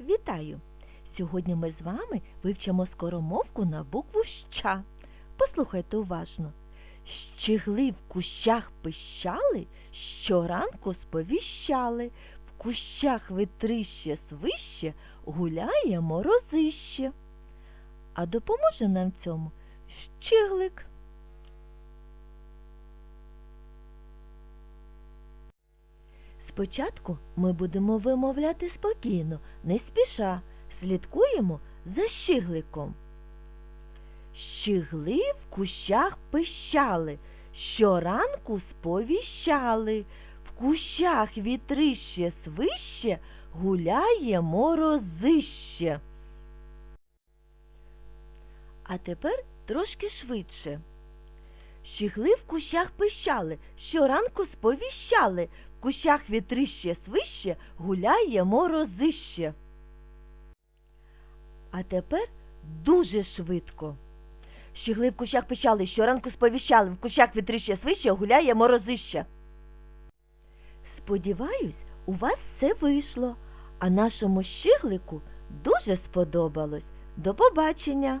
Вітаю! Сьогодні ми з вами вивчимо скоромовку на букву Щ. Послухайте уважно. Щегли в кущах пищали, щоранку сповіщали, в кущах витрище свище, гуляє морозище. А допоможе нам цьому щиглик. Спочатку ми будемо вимовляти спокійно, не спіша, слідкуємо за щигликом. Щигли в кущах пищали, щоранку сповіщали, в кущах вітрище свище, гуляє морозище. А тепер трошки швидше. Щигли в кущах пищали, щоранку сповіщали, кущах вітрище свище, гуляє морозище. А тепер дуже швидко. Щигли в кущах пищали, щоранку сповіщали, в кущах вітрище свище, гуляє морозище. Сподіваюсь, у вас все вийшло, а нашому щиглику дуже сподобалось. До побачення!